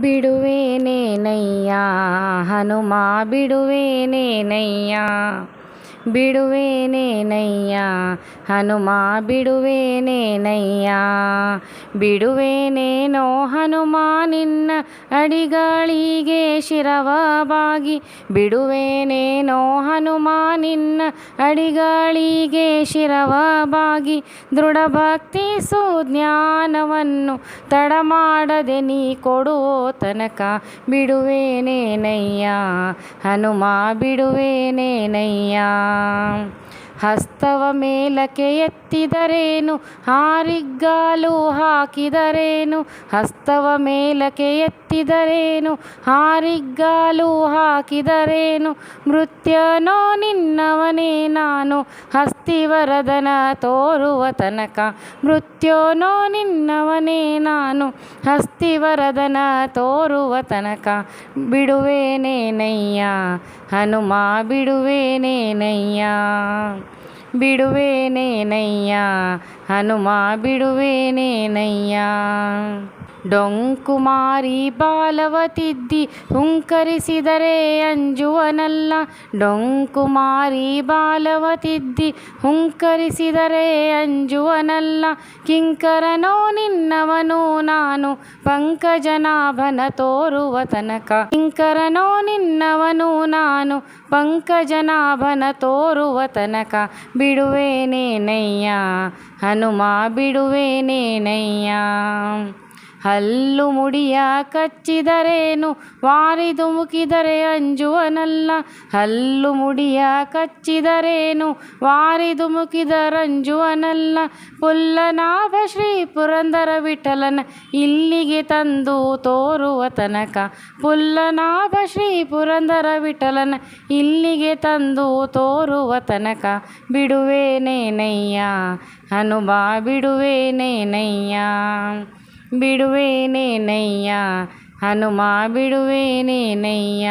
ಬಿಡುವೇನೇನಯ್ಯ ಹನುಮ ಬಿಡುವೇನೇನಯ್ಯ ಬಿಡುವೇನೇನಯ್ಯ ಹನುಮ ಬಿಡುವೇನೇನಯ್ಯ ಬಿಡುವೇನೇನೋ ಹನುಮ, ನಿನ್ನ ಅಡಿಗಳಿಗೆ ಶಿರವ ಬಾಗಿ ಬಿಡುವೇನೇನೋ ಹನುಮ, ನಿನ್ನ ಅಡಿಗಳಿಗೆ ಶಿರವ ಬಾಗಿ ದೃಢ ಭಕ್ತಿ ಸುಜ್ಞಾನವನ್ನು ತಡ ಮಾಡದೆ ನೀ ಕೊಡೋ ತನಕ ಬಿಡುವೇನೇನಯ್ಯ ಹನುಮ ಬಿಡುವೇನೇನಯ್ಯ 嗯 ಹಸ್ತವ ಮೇಲಕ್ಕೆ ಎತ್ತಿದರೇನು? ಹಾರಿಗ್ಗಾಲು ಹಾಕಿದರೇನು? ಹಸ್ತವ ಮೇಲಕ್ಕೆ ಎತ್ತಿದರೇನು? ಹಾರಿಗ್ಗಾಲು ಹಾಕಿದರೇನು? ಮೃತ್ಯನೋ ನಿನ್ನವನೇ ನಾನು? ಹಸ್ತಿವರದನ ತೋರುವ ತನಕ ಮೃತ್ಯೋನೋ ನಿನ್ನವನೇ ನಾನು? ಹಸ್ತಿವರದನ ತೋರುವ ತನಕ ಬಿಡುವೇನೇನಯ್ಯ? ಹನುಮ, ಬಿಡುವೇನೇನಯ್ಯ? ಬಿಡುವೇನೇನಯ್ಯ? ಹನುಮ ಬಿಡುವೇನೇನಯ್ಯ? ಡೊಂಕುಮಾರಿ ಬಾಲವತಿದ್ದಿ ಹುಂಕರಿಸಿದರೆ ಅಂಜುವನಲ್ಲ. ಡೊಂಕುಮಾರಿ ಬಾಲವತಿದ್ದಿ ಹುಂಕರಿಸಿದರೆ ಅಂಜುವನಲ್ಲ. ಕಿಂಕರನೋ ನಿನ್ನವನು ನಾನು ಪಂಕಜನಾಭನ ತೋರುವ ತನಕ. ಕಿಂಕರನೋ ನಿನ್ನವನು ನಾನು ಪಂಕಜನಾಭನ ತೋರುವ ತನಕ. ಬಿಡುವೇನೇನಯ್ಯ ಹನುಮ ಬಿಡುವೇನೇನಯ್ಯ ಹಲ್ಲು ಮುಡಿಯ ಕಚ್ಚಿದರೇನು? ವಾರಿದು ಮುಕಿದರೆ ಅಂಜುವನಲ್ಲ. ಹಲ್ಲು ಮುಡಿಯ ಕಚ್ಚಿದರೇನು? ವಾರಿದು ಮುಕಿದರಂಜುವನಲ್ಲ ಪುಲ್ಲನಾಭ ಶ್ರೀ ಪುರಂದರ ವಿಠಲನ ಇಲ್ಲಿಗೆ ತಂದು ತೋರುವ ತನಕ. ಪುಲ್ಲನಾಭ ಶ್ರೀ ಪುರಂದರ ವಿಠಲನ ಇಲ್ಲಿಗೆ ತಂದು ತೋರುವ ತನಕ. ಬಿಡುವೇನೇನಯ್ಯ ಹನುಮ ಬಿಡುವೇನೇನಯ್ಯ ಬಿಡುವೇನೇನಯ್ಯ ಹನುಮ ಬಿಡುವೇನೇನಯ್ಯ